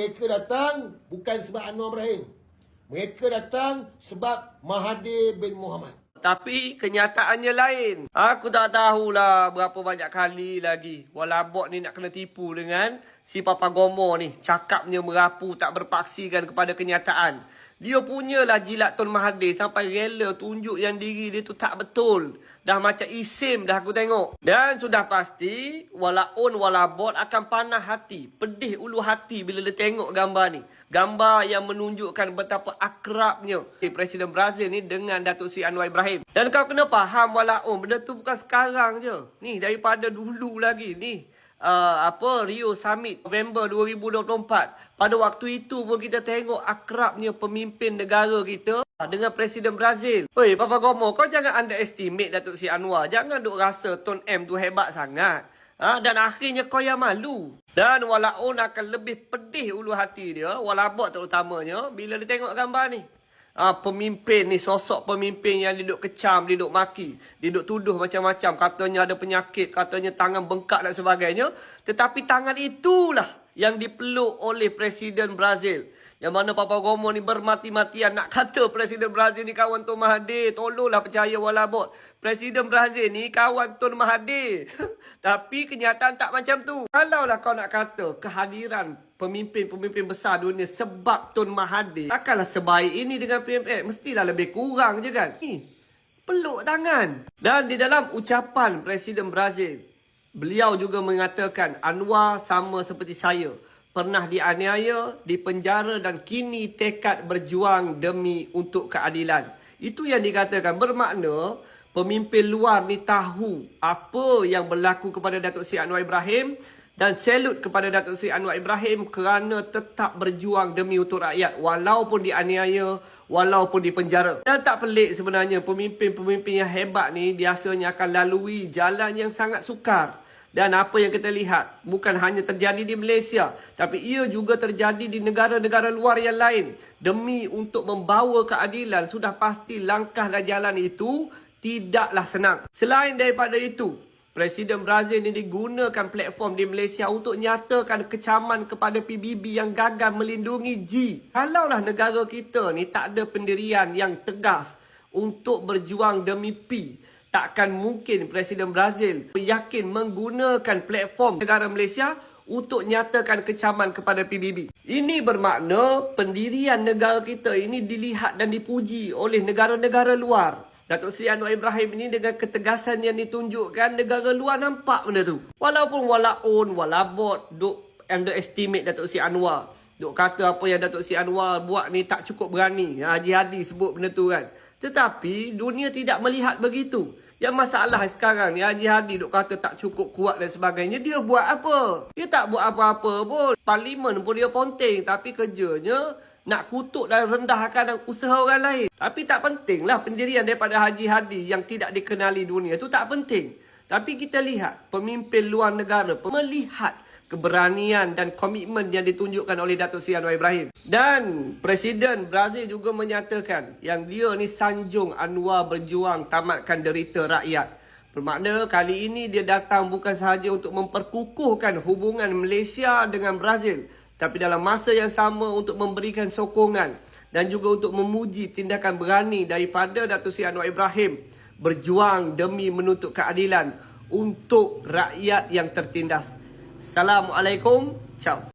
mereka datang bukan sebab Anwar Ibrahim. Mereka datang sebab Mahathir bin Muhammad. Tapi kenyataannya lain. Aku tak tahulah berapa banyak kali lagi Walabot ni nak kena tipu dengan si Papa Gomo ni. Cakapnya merapu tak berpaksikan kepada kenyataan. Dia punyalah jilat Tun Mahathir sampai rela tunjuk yang diri dia tu tak betul. Dah macam isim dah aku tengok. Dan sudah pasti walaun walabot akan panah hati. Pedih ulu hati bila dia tengok gambar ni. Gambar yang menunjukkan betapa akrabnya Presiden Brazil ni dengan Datuk Seri Anwar Ibrahim. Dan kau kena faham walaun benda tu bukan sekarang je. Ni daripada dulu lagi ni uh, apa Rio Summit November 2024. Pada waktu itu pun kita tengok akrabnya pemimpin negara kita dengan Presiden Brazil. Oi, Papa Gomo, kau jangan underestimate Datuk Si Anwar. Jangan duk rasa Tun M tu hebat sangat. Ha, dan akhirnya kau yang malu. Dan walaupun akan lebih pedih ulu hati dia, walabot terutamanya, bila dia tengok gambar ni. Ha, pemimpin ni, sosok pemimpin yang duduk kecam, duduk maki, duduk tuduh macam-macam. Katanya ada penyakit, katanya tangan bengkak dan sebagainya. Tetapi tangan itulah yang dipeluk oleh Presiden Brazil. Yang mana Papa Gomo ni bermati-matian nak kata Presiden Brazil ni kawan Tun Mahathir. Tolonglah percaya walabot. Presiden Brazil ni kawan Tun Mahathir. Tapi kenyataan tak macam tu. Kalaulah kau nak kata kehadiran pemimpin-pemimpin besar dunia sebab Tun Mahathir. Takkanlah sebaik ini dengan PMX. Mestilah lebih kurang je kan. Ni, peluk tangan. Dan di dalam ucapan Presiden Brazil. Beliau juga mengatakan Anwar sama seperti saya pernah dianiaya, dipenjara dan kini tekad berjuang demi untuk keadilan. Itu yang dikatakan bermakna pemimpin luar ni tahu apa yang berlaku kepada Datuk Seri Anwar Ibrahim dan selut kepada Datuk Seri Anwar Ibrahim kerana tetap berjuang demi untuk rakyat walaupun dianiaya, walaupun dipenjara. Dan tak pelik sebenarnya pemimpin-pemimpin yang hebat ni biasanya akan lalui jalan yang sangat sukar. Dan apa yang kita lihat bukan hanya terjadi di Malaysia tapi ia juga terjadi di negara-negara luar yang lain. Demi untuk membawa keadilan sudah pasti langkah dan jalan itu tidaklah senang. Selain daripada itu, Presiden Brazil ini digunakan platform di Malaysia untuk nyatakan kecaman kepada PBB yang gagal melindungi G. Kalaulah negara kita ni tak ada pendirian yang tegas untuk berjuang demi P, takkan mungkin Presiden Brazil yakin menggunakan platform negara Malaysia untuk nyatakan kecaman kepada PBB. Ini bermakna pendirian negara kita ini dilihat dan dipuji oleh negara-negara luar. Datuk Seri Anwar Ibrahim ini dengan ketegasan yang ditunjukkan negara luar nampak benda tu. Walaupun walaun, walabot, duk underestimate Datuk Seri Anwar. Duk kata apa yang Datuk Seri Anwar buat ni tak cukup berani. Haji Hadi sebut benda tu kan. Tetapi dunia tidak melihat begitu. Yang masalah sekarang ni Haji Hadi duk kata tak cukup kuat dan sebagainya. Dia buat apa? Dia tak buat apa-apa pun. Parlimen pun dia ponting. Tapi kerjanya nak kutuk dan rendahkan usaha orang lain. Tapi tak pentinglah pendirian daripada Haji Hadi yang tidak dikenali dunia. Itu tak penting. Tapi kita lihat pemimpin luar negara melihat keberanian dan komitmen yang ditunjukkan oleh Datuk Seri Anwar Ibrahim. Dan Presiden Brazil juga menyatakan yang dia ni sanjung Anwar berjuang tamatkan derita rakyat. Bermakna kali ini dia datang bukan sahaja untuk memperkukuhkan hubungan Malaysia dengan Brazil. Tapi dalam masa yang sama untuk memberikan sokongan dan juga untuk memuji tindakan berani daripada Datuk Seri Anwar Ibrahim berjuang demi menuntut keadilan untuk rakyat yang tertindas. Assalamualaikum. Ciao.